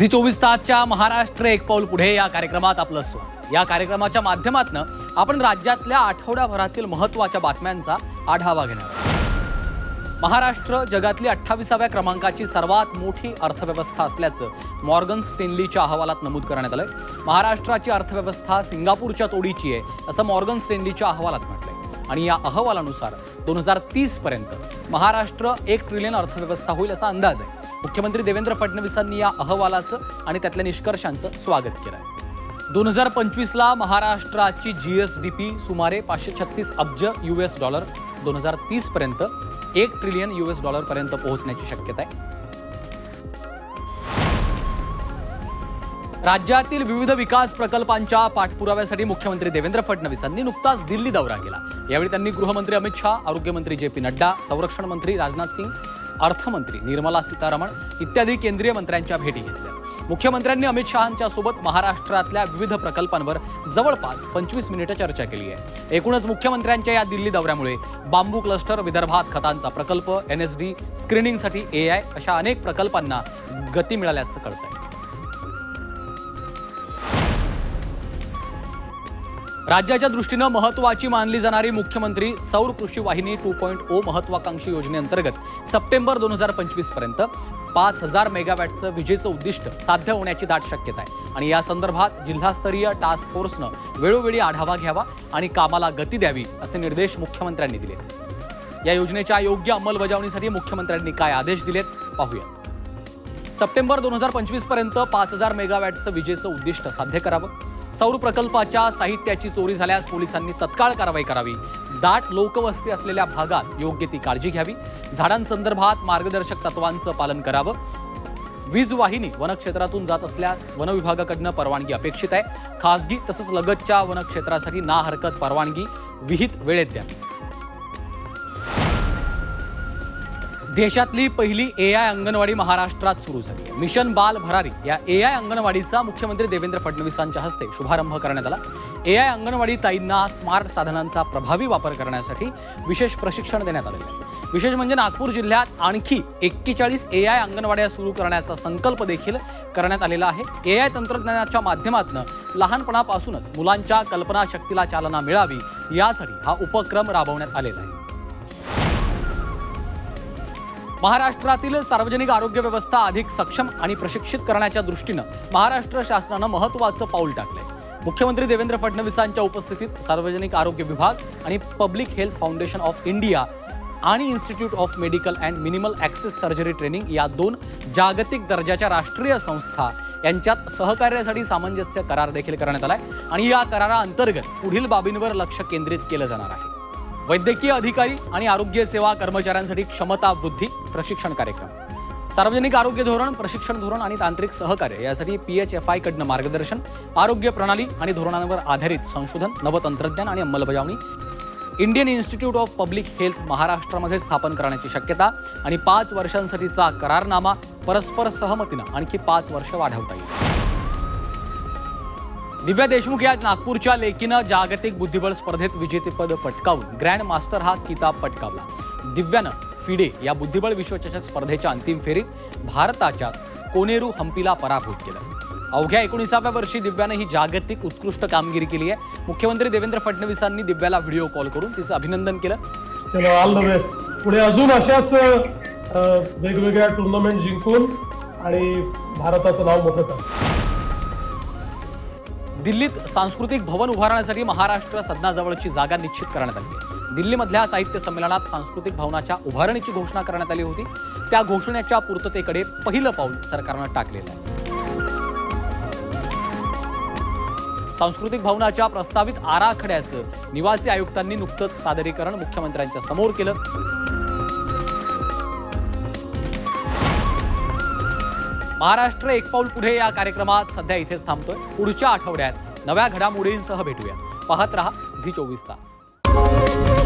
Zee चोवीस तासच्या महाराष्ट्र एक पाऊल पुढे या कार्यक्रमात आपलं स्वागत. या कार्यक्रमाच्या माध्यमातून आपण राज्यातल्या आठवड्याभरातील महत्त्वाच्या बातम्यांचा आढावा घेणार महाराष्ट्र जगातली अठ्ठावीसाव्या क्रमांकाची सर्वात मोठी अर्थव्यवस्था असल्याचं मॉर्गन स्टेनलीच्या अहवालात नमूद करण्यात आलंय. महाराष्ट्राची अर्थव्यवस्था सिंगापूरच्या तोडीची आहे असं मॉर्गन स्टेनलीच्या अहवालात म्हटलंय. आणि या अहवालानुसार दोन हजार तीस पर्यंत महाराष्ट्र एक ट्रिलियन अर्थव्यवस्था होईल असा अंदाज आहे. मुख्यमंत्री देवेंद्र फडणवीसांनी या अहवालाचं आणि त्यातल्या निष्कर्षांचं स्वागत केलं आहे दोन हजार पंचवीसला महाराष्ट्राची जी एस डी पी सुमारे पाचशे छत्तीस अब्ज यू एस डॉलर दोन हजार तीसपर्यंत एक ट्रिलियन यू एस डॉलरपर्यंत पोहोचण्याची शक्यता आहे. राज्यातील विविध विकास प्रकल्पांच्या पाठपुराव्यासाठी मुख्यमंत्री देवेंद्र फडणवीसांनी नुकताच दिल्ली दौरा केला. यावेळी त्यांनी गृहमंत्री अमित शहा आरोग्यमंत्री जे पी नड्डा संरक्षण मंत्री राजनाथ सिंग अर्थमंत्री निर्मला सीतारामन इत्यादी केंद्रीय मंत्र्यांच्या भेटी घेतल्या. मुख्यमंत्र्यांनी अमित शहांच्या सोबत महाराष्ट्रातल्या विविध प्रकल्पांवर जवळपास पंचवीस मिनिटं चर्चा केली आहे. एकूणच मुख्यमंत्र्यांच्या या दिल्ली दौऱ्यामुळे बांबू क्लस्टर विदर्भात खतांचा प्रकल्प एन एस डी स्क्रीनिंगसाठी ए आय अशा अनेक प्रकल्पांना गती मिळाल्याचं कळत आहे राज्याच्या दृष्टीनं महत्वाची मानली जाणारी मुख्यमंत्री सौर कृषी वाहिनी टू पॉईंट ओ oh महत्वाकांक्षी योजनेअंतर्गत सप्टेंबर दोन हजार पंचवीसपर्यंत पाच हजार मेगावॅटचं विजेचं उद्दिष्ट साध्य होण्याची दाट शक्यता आहे. आणि या संदर्भात जिल्हास्तरीय टास्क फोर्सनं वेळोवेळी आढावा घ्यावा आणि कामाला गती द्यावी असे निर्देश मुख्यमंत्र्यांनी दिले या योजनेच्या योग्य अंमलबजावणीसाठी मुख्यमंत्र्यांनी काय आदेश दिलेत पाहूयात सप्टेंबर दोन हजार पंचवीसपर्यंत पाच हजार मेगावॅटचं विजेचं उद्दिष्ट साध्य करावं. सौर प्रकल्पाच्या साहित्याची चोरी झाल्यास पोलिसांनी तत्काळ कारवाई करावी. दाट लोकवस्ती असलेल्या भागात योग्य ती काळजी घ्यावी. झाडांसंदर्भात मार्गदर्शक तत्वांचं पालन करावं. वीज वाहिनी वनक्षेत्रातून जात असल्यास वनविभागाकडनं परवानगी अपेक्षित आहे. खासगी तसंच लगतच्या वनक्षेत्रासाठी ना हरकत परवानगी विहित वेळेत द्यावी देशातली पहिली ए आय अंगणवाडी महाराष्ट्रात सुरू झाली. आहे मिशन बाल भरारी या ए आय अंगणवाडीचा मुख्यमंत्री देवेंद्र फडणवीसांच्या हस्ते शुभारंभ करण्यात आला. ए आय अंगणवाडी ताईंना स्मार्ट साधनांचा प्रभावी वापर करण्यासाठी विशेष प्रशिक्षण देण्यात आलेलं आहे. विशेष म्हणजे नागपूर जिल्ह्यात आणखी एक्केचाळीस ए आय अंगणवाड्या सुरू करण्याचा संकल्प देखील करण्यात आलेला आहे. ए आय तंत्रज्ञानाच्या माध्यमातून लहानपणापासूनच मुलांच्या कल्पनाशक्तीला चालना मिळावी यासाठी हा उपक्रम राबवण्यात आलेला आहे. महाराष्ट्रातील सार्वजनिक आरोग्य व्यवस्था अधिक सक्षम आणि प्रशिक्षित करण्याच्या दृष्टीनं महाराष्ट्र शासनानं महत्त्वाचं पाऊल टाकलंय. मुख्यमंत्री देवेंद्र फडणवीसांच्या उपस्थितीत सार्वजनिक आरोग्य विभाग आणि public health foundation of India आणि institute of medical and minimal access surgery training या दोन जागतिक दर्जाच्या राष्ट्रीय संस्था यांच्यात सहकार्यासाठी सामंजस्य करार देखील करण्यात आलाय. आणि या कराराअंतर्गत पुढील बाबींवर लक्ष केंद्रित केलं जाणार आहे. वैद्यकीय अधिकारी आणि आरोग्य सेवा कर्मचाऱ्यांसाठी क्षमता वृद्धी प्रशिक्षण कार्यक्रम. सार्वजनिक आरोग्य धोरण प्रशिक्षण धोरण आणि तांत्रिक सहकार्य यासाठी पी एच एफ आयकडनं मार्गदर्शन आरोग्य प्रणाली आणि धोरणांवर आधारित संशोधन नवतंत्रज्ञान आणि अंमलबजावणी Indian institute of public health महाराष्ट्रामध्ये स्थापन करण्याची शक्यता आणि पाच वर्षांसाठीचा करारनामा परस्पर सहमतीनं आणखी पाच वर्ष वाढवता येईल. दिव्या देशमुख या नागपूरच्या लेकीनं जागतिक बुद्धिबळ स्पर्धेत विजेतेपद पटकावून ग्रँड मास्टर हा किताब पटकावला. दिव्यानं फिडे या बुद्धिबळ विश्वचषक स्पर्धेच्या अंतिम फेरीत भारताच्या कोनेरू हम्पीला पराभूत केलं. अवघ्या एकोणीसाव्या वर्षी दिव्यानं ही जागतिक उत्कृष्ट कामगिरी केली आहे. मुख्यमंत्री देवेंद्र फडणवीसांनी दिव्याला व्हिडिओ कॉल करून तिचं अभिनंदन केलं. चलो ऑल द बेस्ट पुढे अजून अशाच वेगवेगळ्या टुर्नामेंट जिंकून आणि भारताचं नाव मोठं दिल्लीत सांस्कृतिक भवन उभारण्यासाठी महाराष्ट्र सदनाजवळची जागा निश्चित करण्यात आली आहे. दिल्लीमधल्या साहित्य संमेलनात सांस्कृतिक भवनाच्या उभारणीची घोषणा करण्यात आली होती. त्या घोषणेच्या पूर्ततेकडे पहिलं पाऊल सरकारनं टाकलेलं आहे. सांस्कृतिक भवनाच्या प्रस्तावित आराखड्याचं निवासी आयुक्तांनी नुकतंच सादरीकरण मुख्यमंत्र्यांच्या समोर केलं. महाराष्ट्र एक पाऊल पुढे या कार्यक्रमात सध्या इथेच थांबतोय. पुढच्या आठवड्यात नव्या घडामोडींसह भेटूया पाहत रहा झी चोवीस तास.